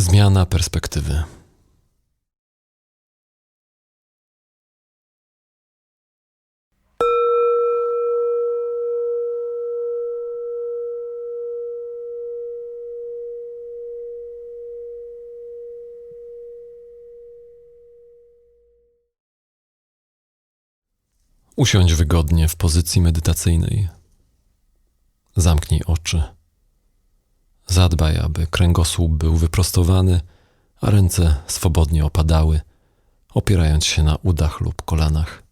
Zmiana perspektywy. Usiądź wygodnie w pozycji medytacyjnej. Zamknij oczy. Zadbaj, aby kręgosłup był wyprostowany, a ręce swobodnie opadały, opierając się na udach lub kolanach.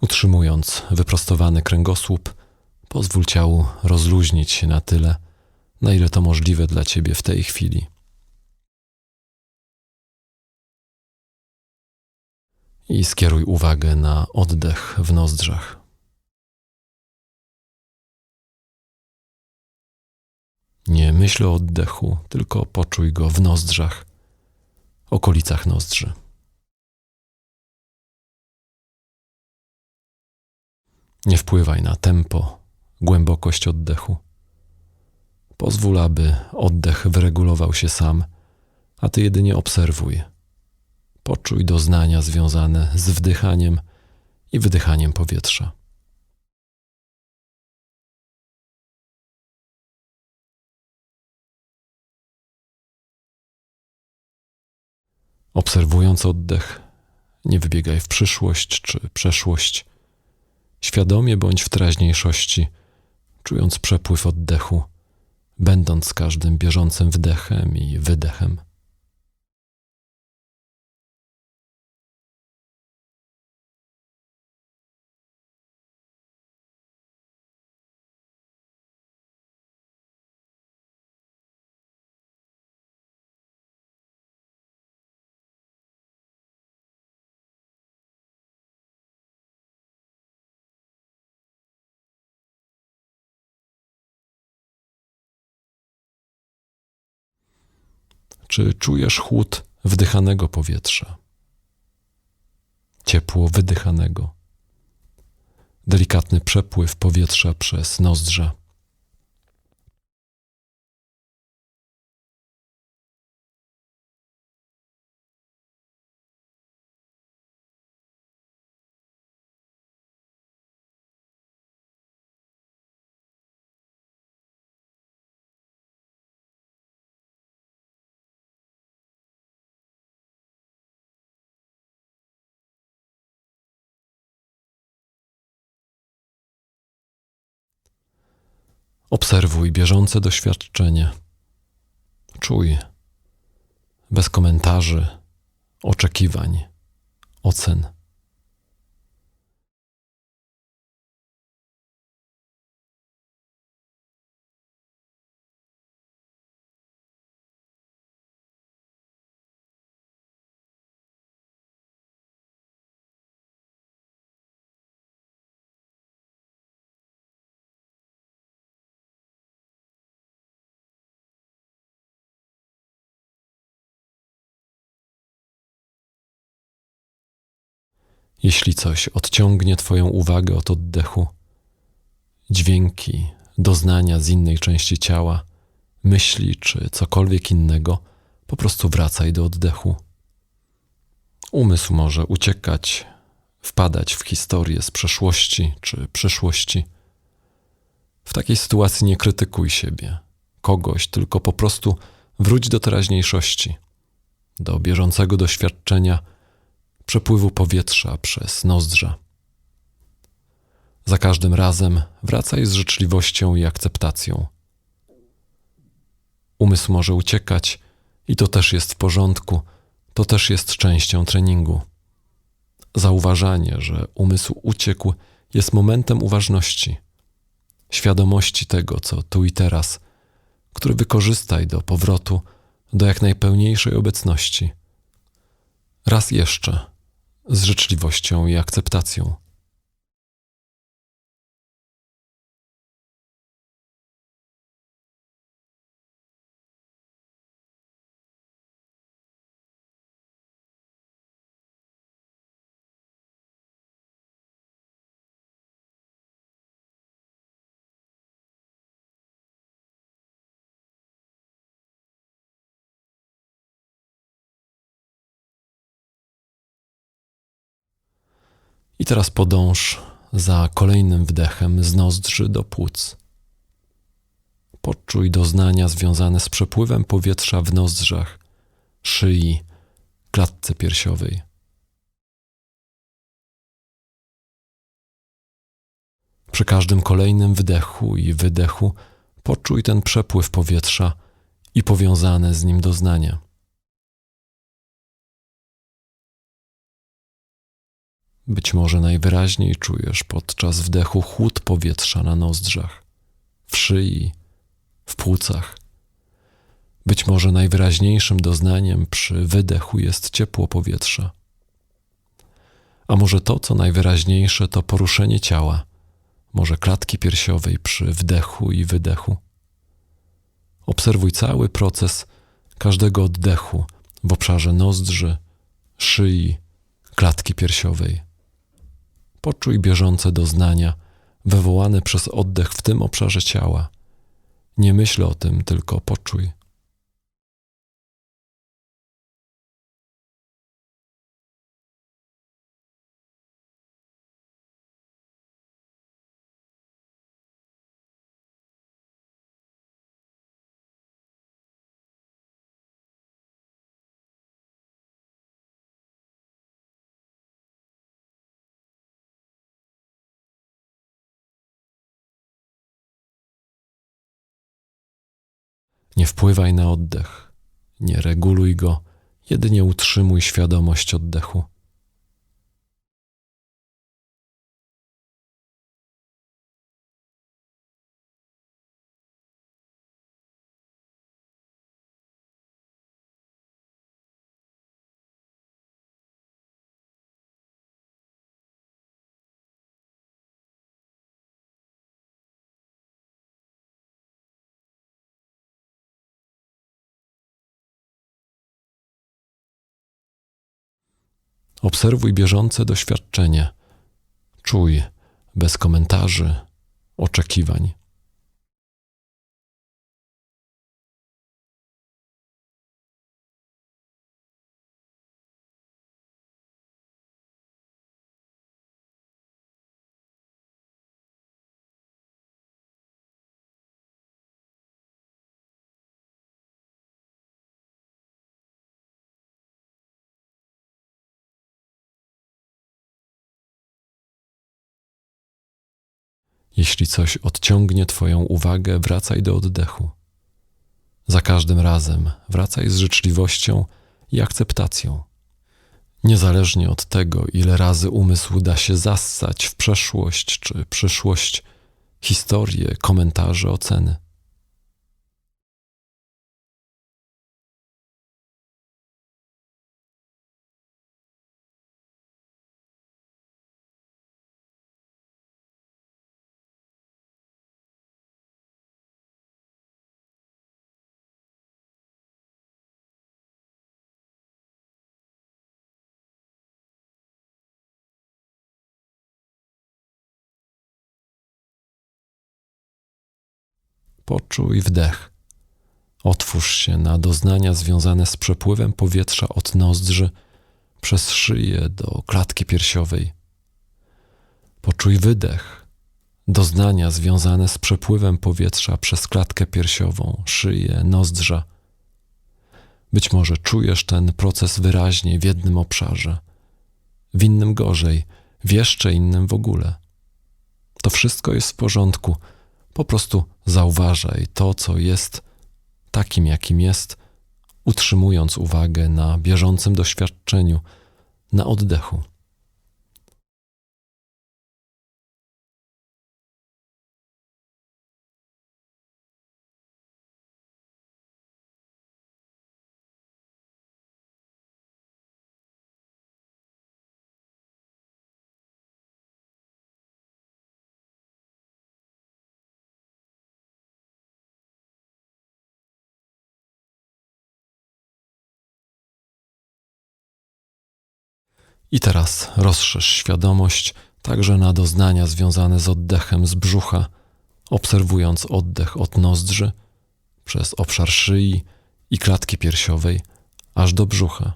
Utrzymując wyprostowany kręgosłup, pozwól ciału rozluźnić się na tyle, na ile to możliwe dla ciebie w tej chwili. I skieruj uwagę na oddech w nozdrzach. Nie myśl o oddechu, tylko poczuj go w nozdrzach, okolicach nozdrzy. Nie wpływaj na tempo, głębokość oddechu. Pozwól, aby oddech wyregulował się sam, a ty jedynie obserwuj. Poczuj doznania związane z wdychaniem i wydychaniem powietrza. Obserwując oddech, nie wybiegaj w przyszłość czy przeszłość. Świadomie bądź w teraźniejszości, czując przepływ oddechu, będąc każdym bieżącym wdechem i wydechem. Czy czujesz chłód wdychanego powietrza? Ciepło wydychanego. Delikatny przepływ powietrza przez nozdrza. Obserwuj bieżące doświadczenie. Czuj, bez komentarzy, oczekiwań, ocen. Jeśli coś odciągnie Twoją uwagę od oddechu, dźwięki, doznania z innej części ciała, myśli czy cokolwiek innego, po prostu wracaj do oddechu. Umysł może uciekać, wpadać w historię z przeszłości czy przyszłości. W takiej sytuacji nie krytykuj siebie, kogoś, tylko po prostu wróć do teraźniejszości, do bieżącego doświadczenia przepływu powietrza przez nozdrza. Za każdym razem wracaj z życzliwością i akceptacją. Umysł może uciekać i to też jest w porządku, to też jest częścią treningu. Zauważanie, że umysł uciekł, jest momentem uważności, świadomości tego, co tu i teraz, który wykorzystaj do powrotu do jak najpełniejszej obecności. Raz jeszcze z życzliwością i akceptacją. I teraz podąż za kolejnym wdechem z nozdrzy do płuc. Poczuj doznania związane z przepływem powietrza w nozdrzach, szyi, klatce piersiowej. Przy każdym kolejnym wdechu i wydechu poczuj ten przepływ powietrza i powiązane z nim doznania. Być może najwyraźniej czujesz podczas wdechu chłód powietrza na nozdrzach, w szyi, w płucach. Być może najwyraźniejszym doznaniem przy wydechu jest ciepło powietrza. A może to, co najwyraźniejsze, to poruszenie ciała, może klatki piersiowej przy wdechu i wydechu. Obserwuj cały proces każdego oddechu w obszarze nozdrzy, szyi, klatki piersiowej. Poczuj bieżące doznania wywołane przez oddech w tym obszarze ciała. Nie myśl o tym, tylko poczuj. Nie wpływaj na oddech, nie reguluj go, jedynie utrzymuj świadomość oddechu. Obserwuj bieżące doświadczenie. Czuj, bez komentarzy, oczekiwań. Jeśli coś odciągnie Twoją uwagę, wracaj do oddechu. Za każdym razem wracaj z życzliwością i akceptacją. Niezależnie od tego, ile razy umysł da się zassać w przeszłość czy przyszłość, historie, komentarze, oceny. Poczuj wdech. Otwórz się na doznania związane z przepływem powietrza od nozdrzy przez szyję do klatki piersiowej. Poczuj wydech. Doznania związane z przepływem powietrza przez klatkę piersiową, szyję, nozdrza. Być może czujesz ten proces wyraźniej w jednym obszarze, w innym gorzej, w jeszcze innym w ogóle. To wszystko jest w porządku po prostu zauważaj to, co jest takim, jakim jest, utrzymując uwagę na bieżącym doświadczeniu, na oddechu. I teraz rozszerz świadomość także na doznania związane z oddechem z brzucha, obserwując oddech od nozdrzy przez obszar szyi i klatki piersiowej aż do brzucha.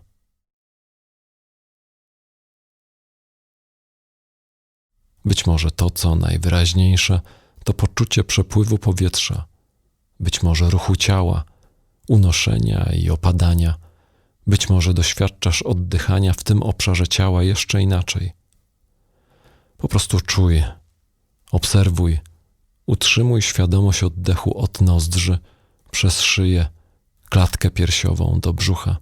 Być może to, co najwyraźniejsze, to poczucie przepływu powietrza, być może ruchu ciała, unoszenia i opadania. Być może doświadczasz oddychania w tym obszarze ciała jeszcze inaczej. Po prostu czuj, obserwuj, utrzymuj świadomość oddechu od nozdrzy przez szyję, klatkę piersiową do brzucha.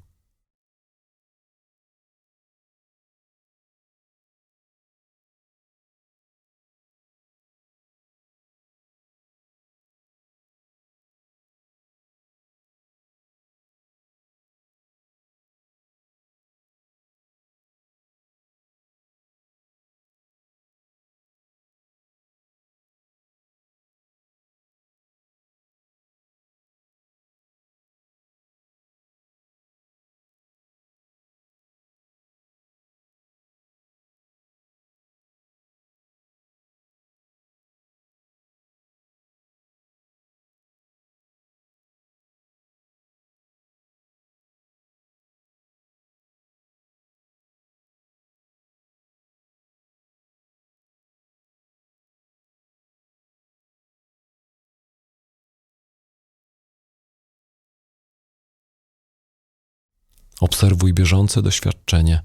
Obserwuj bieżące doświadczenie,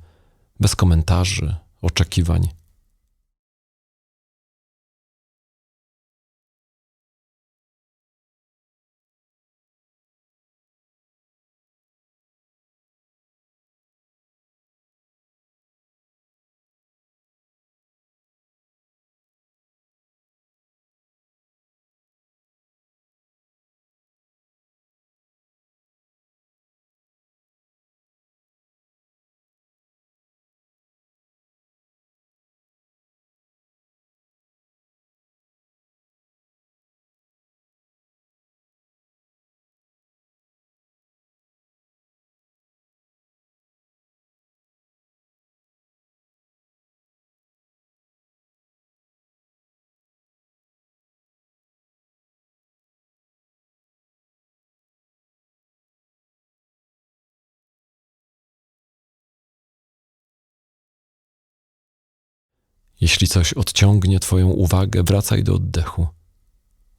bez komentarzy, oczekiwań. Jeśli coś odciągnie Twoją uwagę, wracaj do oddechu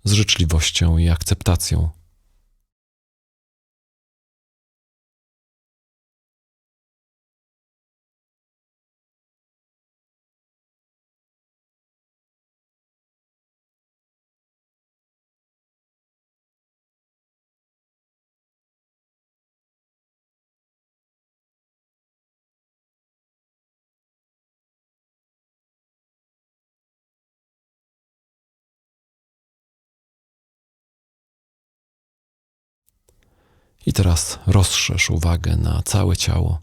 z życzliwością i akceptacją. I teraz rozszerz uwagę na całe ciało.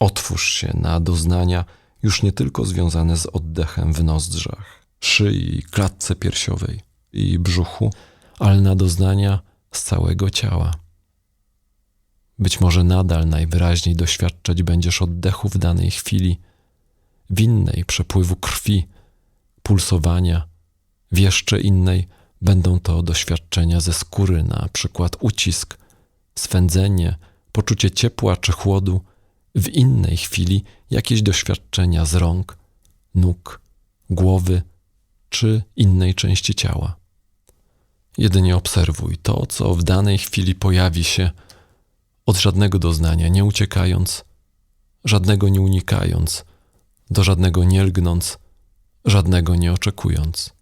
Otwórz się na doznania już nie tylko związane z oddechem w nozdrzach, szyi, klatce piersiowej i brzuchu, ale na doznania z całego ciała. Być może nadal najwyraźniej doświadczać będziesz oddechu w danej chwili, w innej przepływu krwi, pulsowania, w jeszcze innej Będą to doświadczenia ze skóry, na przykład ucisk, swędzenie, poczucie ciepła czy chłodu, w innej chwili jakieś doświadczenia z rąk, nóg, głowy czy innej części ciała. Jedynie obserwuj to, co w danej chwili pojawi się, od żadnego doznania nie uciekając, żadnego nie unikając, do żadnego nie lgnąc, żadnego nie oczekując.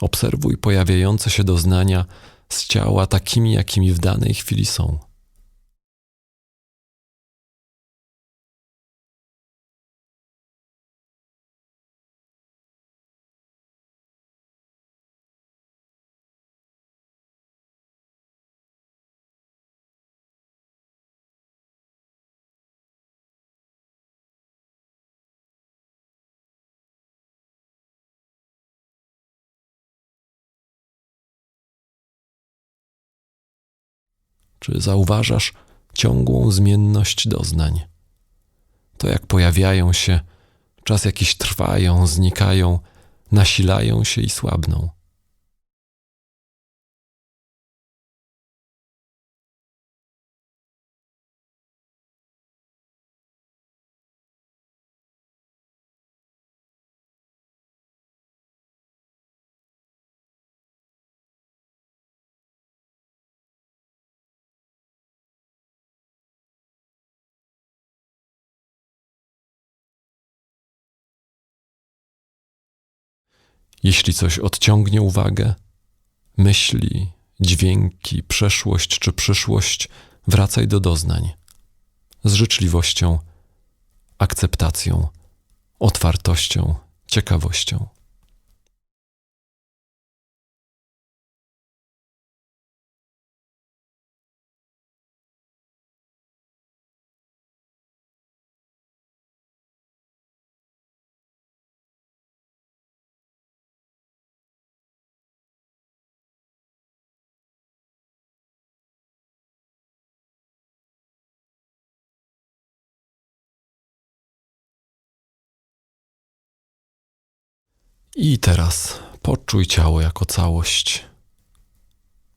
Obserwuj pojawiające się doznania z ciała takimi, jakimi w danej chwili są. Czy zauważasz ciągłą zmienność doznań? To jak pojawiają się, czas jakiś trwają, znikają, nasilają się i słabną. Jeśli coś odciągnie uwagę, myśli, dźwięki, przeszłość czy przyszłość, wracaj do doznań z życzliwością, akceptacją, otwartością, ciekawością. I teraz poczuj ciało jako całość.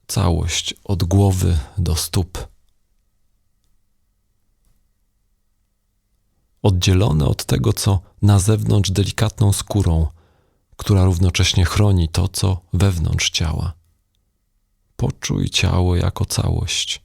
Całość od głowy do stóp. Oddzielone od tego, co na zewnątrz delikatną skórą, która równocześnie chroni to, co wewnątrz ciała. Poczuj ciało jako całość.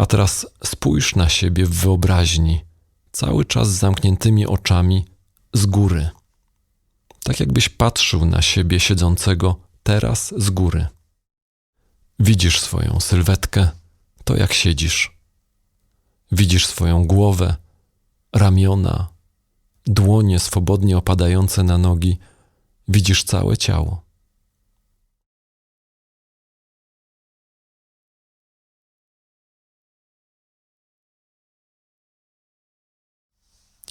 A teraz spójrz na siebie w wyobraźni, cały czas z zamkniętymi oczami z góry. Tak jakbyś patrzył na siebie siedzącego teraz z góry. Widzisz swoją sylwetkę, to jak siedzisz. Widzisz swoją głowę, ramiona, dłonie swobodnie opadające na nogi, widzisz całe ciało.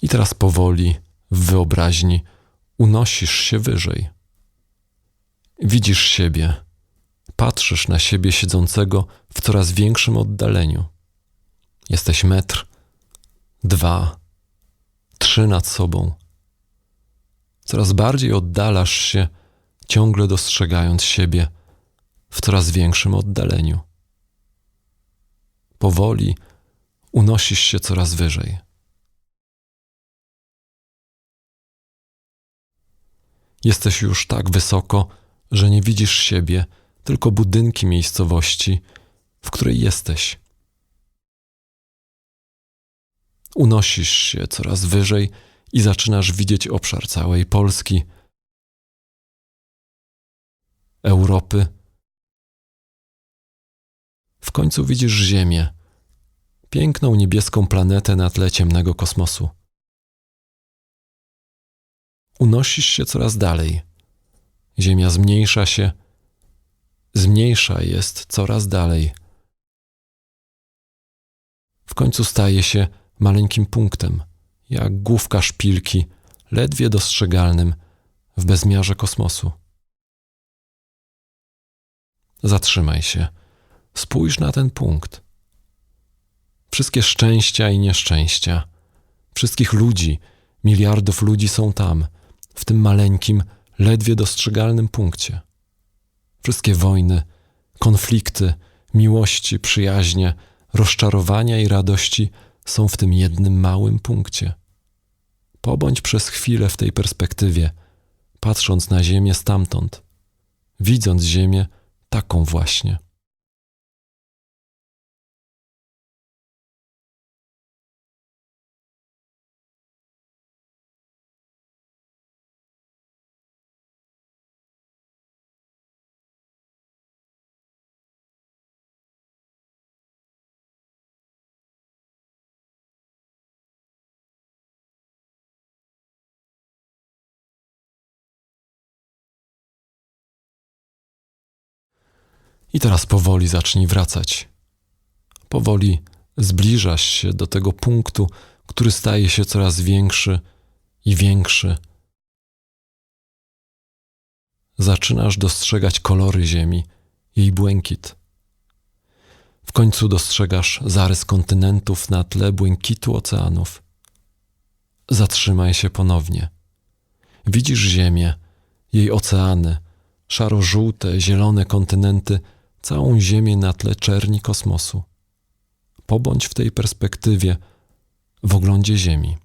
I teraz powoli, w wyobraźni, unosisz się wyżej. Widzisz siebie, patrzysz na siebie siedzącego w coraz większym oddaleniu. Jesteś metr, dwa, trzy nad sobą. Coraz bardziej oddalasz się, ciągle dostrzegając siebie w coraz większym oddaleniu. Powoli unosisz się coraz wyżej. Jesteś już tak wysoko, że nie widzisz siebie, tylko budynki miejscowości, w której jesteś. Unosisz się coraz wyżej i zaczynasz widzieć obszar całej Polski, Europy. W końcu widzisz Ziemię, piękną niebieską planetę na tle ciemnego kosmosu unosisz się coraz dalej. Ziemia zmniejsza się, zmniejsza jest coraz dalej. W końcu staje się maleńkim punktem, jak główka szpilki, ledwie dostrzegalnym w bezmiarze kosmosu. Zatrzymaj się, spójrz na ten punkt. Wszystkie szczęścia i nieszczęścia, wszystkich ludzi, miliardów ludzi są tam w tym maleńkim, ledwie dostrzegalnym punkcie. Wszystkie wojny, konflikty, miłości, przyjaźnie, rozczarowania i radości są w tym jednym małym punkcie. Pobądź przez chwilę w tej perspektywie, patrząc na Ziemię stamtąd, widząc Ziemię taką właśnie. I teraz powoli zacznij wracać. Powoli zbliżasz się do tego punktu, który staje się coraz większy i większy. Zaczynasz dostrzegać kolory Ziemi, jej błękit. W końcu dostrzegasz zarys kontynentów na tle błękitu oceanów. Zatrzymaj się ponownie. Widzisz Ziemię, jej oceany, szaro-żółte, zielone kontynenty, całą Ziemię na tle czerni kosmosu. Pobądź w tej perspektywie, w oglądzie Ziemi.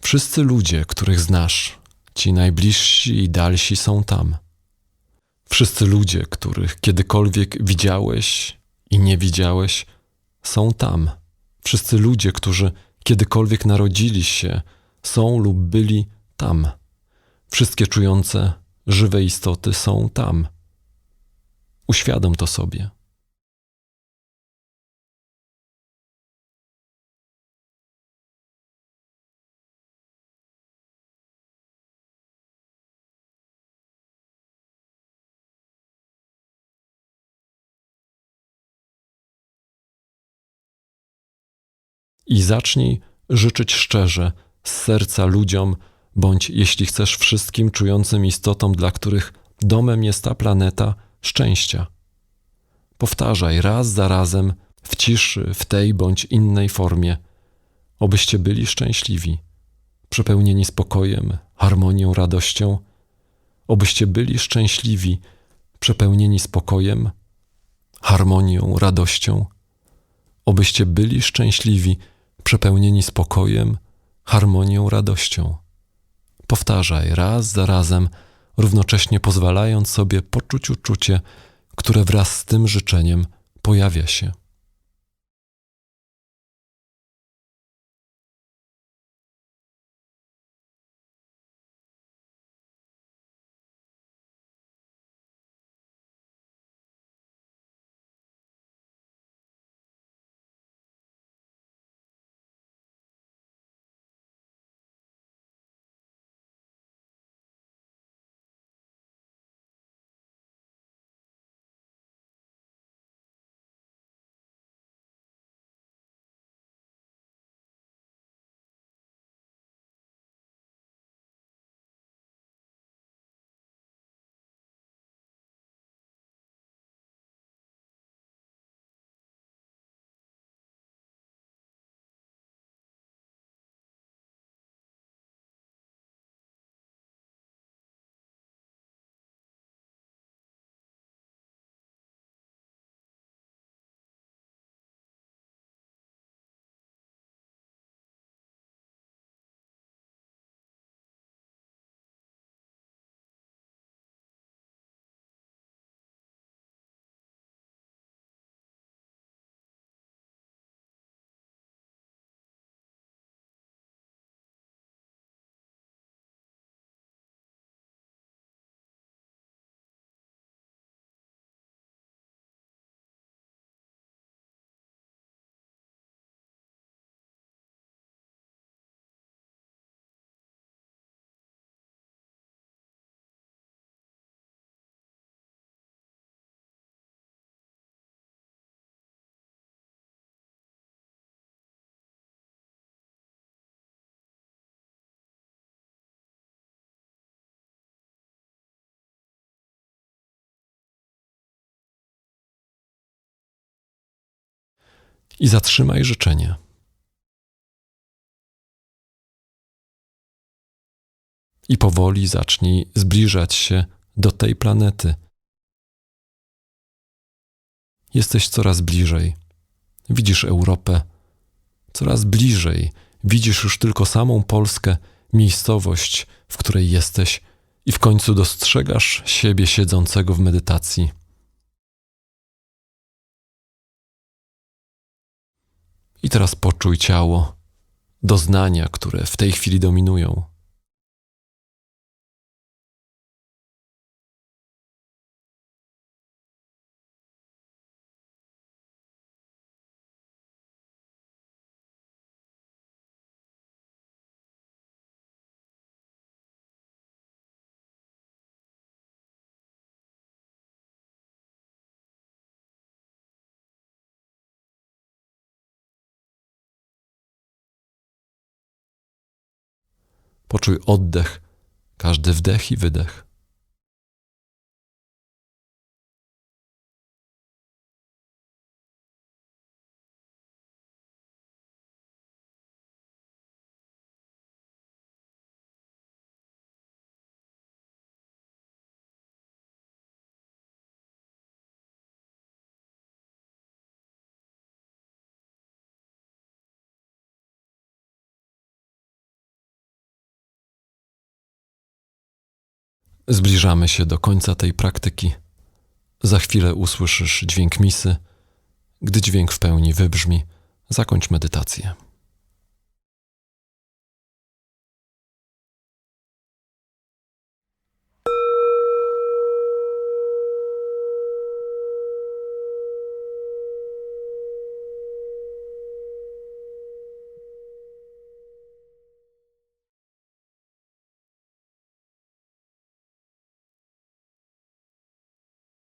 Wszyscy ludzie, których znasz, ci najbliżsi i dalsi są tam. Wszyscy ludzie, których kiedykolwiek widziałeś i nie widziałeś, są tam. Wszyscy ludzie, którzy kiedykolwiek narodzili się, są lub byli tam. Wszystkie czujące, żywe istoty są tam. Uświadom to sobie. I zacznij życzyć szczerze, z serca ludziom, bądź jeśli chcesz wszystkim czującym istotom, dla których domem jest ta planeta, szczęścia. Powtarzaj raz za razem, w ciszy, w tej bądź innej formie, obyście byli szczęśliwi, przepełnieni spokojem, harmonią, radością, obyście byli szczęśliwi, przepełnieni spokojem, harmonią, radością, obyście byli szczęśliwi, przepełnieni spokojem, harmonią, radością. Powtarzaj raz za razem, równocześnie pozwalając sobie poczuć uczucie, które wraz z tym życzeniem pojawia się. I zatrzymaj życzenie. I powoli zacznij zbliżać się do tej planety. Jesteś coraz bliżej. Widzisz Europę. Coraz bliżej. Widzisz już tylko samą Polskę, miejscowość, w której jesteś, i w końcu dostrzegasz siebie siedzącego w medytacji. I teraz poczuj ciało, doznania, które w tej chwili dominują. Poczuj oddech, każdy wdech i wydech. Zbliżamy się do końca tej praktyki. Za chwilę usłyszysz dźwięk misy. Gdy dźwięk w pełni wybrzmi, zakończ medytację.